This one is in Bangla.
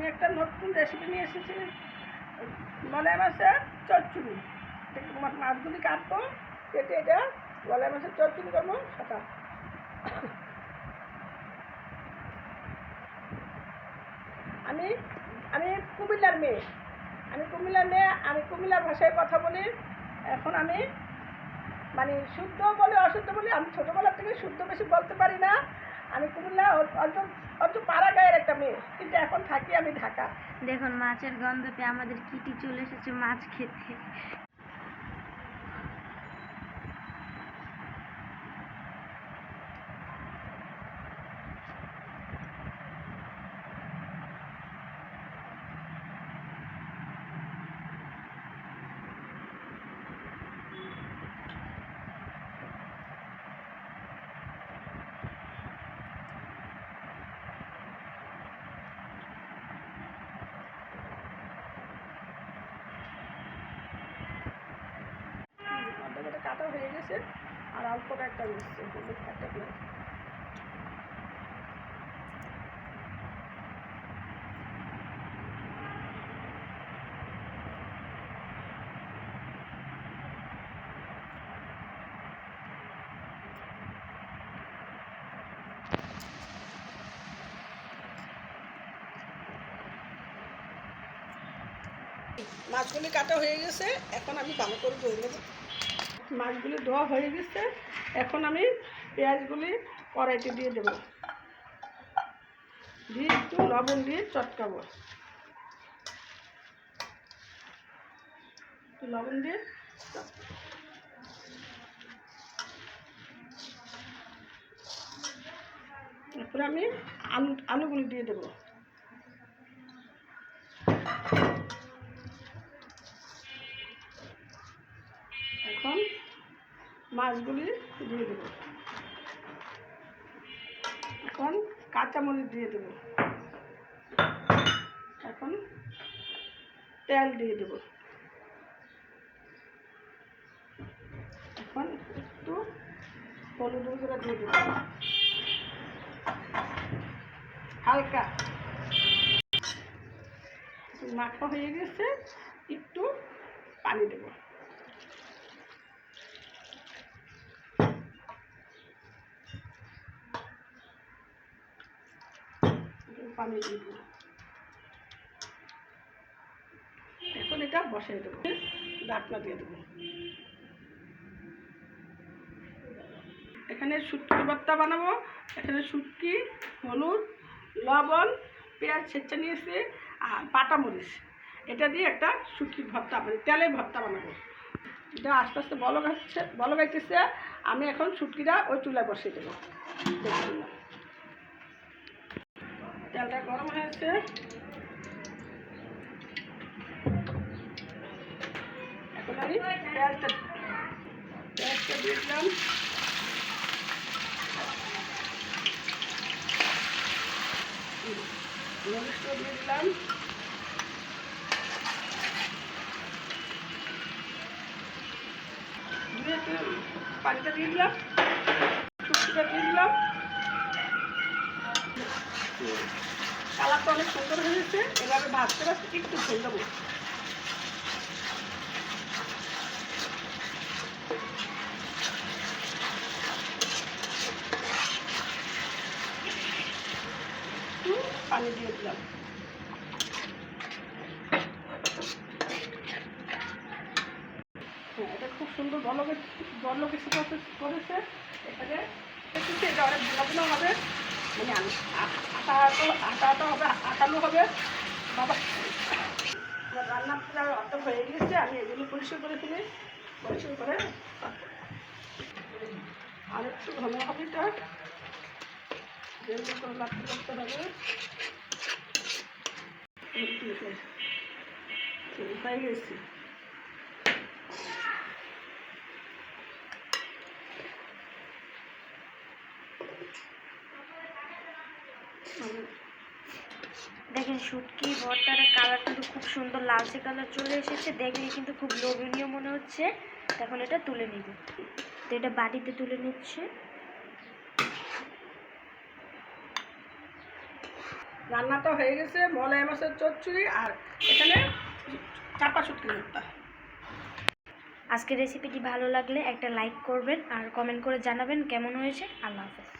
আমি একটা নতুন রেসিপি নিয়ে এসেছি। মলাই মাছের চচ্চড়ি। মাছগুলি কাটবো, কেটে এটা মলাই মাছের চচ্চড়ি করব সেটা আমি আমি কুমিল্লার মেয়ে। আমি কুমিল্লার মেয়ে, আমি কুমিল্লার ভাষায় কথা বলি। এখন আমি মানে শুদ্ধ বলে, অশুদ্ধ বলে, আমি ছোটোবেলার থেকে শুদ্ধ বেশি বলতে পারি না। আমি কুমিল্লা অল্প অল্প পাড়া গায়ের একটা মেয়ে, কিন্তু এখন থাকি আমি ঢাকা। দেখুন, মাছের গন্ধতে আমাদের কিটি চলে এসেছে মাছ খেতে। কাটা হয়ে গেছে, আর অল্প একটা মিশছে হলুদ একটা পেঁয়াজ মাছগুলি কাটা হয়ে গেছে, এখন আমি ভালো করে ধুয়ে নেব। মাছগুলি ধোয়া হয়ে গেছে। এখন আমি পেঁয়াজগুলি কড়াইতে দিয়ে দেবো। দিয়ে একটু লবণ দিয়ে চটকাবো। লবণ দিয়ে। এরপরে আমি আলু আলুগুলি দিয়ে দেবো। এখন মাছগুলি দিয়ে দেবো। এখন কাঁচামরিচ দিয়ে দেবো। এখন তেল দিয়ে দেবো। এখন একটু হলুদ গুঁড়া দিয়ে দেবো। হালকা। মাখা হয়ে গেছে, একটু পানি দেবো একটু পানি দেবো। এখন এটা বসাই দেবো। ডাকনা দিয়ে দেবো। এখানে শুটকি ভর্তা বানাবো। এখানে শুটকি, হলুদ, লবণ, পেঁয়াজ ছেঁচা নিয়েছি, আর বাটা মরিচ। এটা দিয়ে একটা শুটকি ভর্তা মানে তেলে ভর্তা বানাবো। এটা আস্তে আস্তে বল গাচ্ছে বল গাইতেছে আমি এখন শুটকিটা ওই চুলায় বসিয়ে দেবো। তেলটা গরম হয়েছে। এখন আমি পেঁয়াজটা পেঁয়াজটা দিয়ে দিলাম। মরিচটা দিয়ে পানিটা দিয়ে দিলাম। কালারটা অনেক সুন্দর হয়েছে এভাবে ভাজতে ভাজতে একটু ফুল দেবো। পানি দিয়ে দিলাম। হ্যাঁ এটা খুব সুন্দর বলো বলো কিছু করেছে দেখতেছি এটা অনেক ভালো ভালো হবে। মানে আম- আ- আটা আটা আটা আটা হবে আটালো হবে বাবা রান্না প্রায় অর্ধেক হয়ে গিয়েছে আমি এগুলো পরিষ্কার করে ফেলি পরিষ্কার করে আর একটু হবে এটা যেহেতু লাগতে লাগতে হবে একটু হয়ে গেছি দেখেন শুটকি ভর্তার কালার কিন্তু খুব সুন্দর লালচে কালার চলে এসেছে। দেখলে কিন্তু খুব লোভনীয় মনে হচ্ছে। এখন এটা তুলে নিব। তো এটা বাটিতে তুলে নিচ্ছে। রান্নাটা হয়ে গেছে মলাই মাছের চচ্চড়ি আর এখানে চাপা শুটকি ভর্তা। আজকের রেসিপিটি ভালো লাগলে একটা লাইক করবেন আর কমেন্ট করে জানাবেন কেমন হয়েছে। আল্লাহ হাফেজ।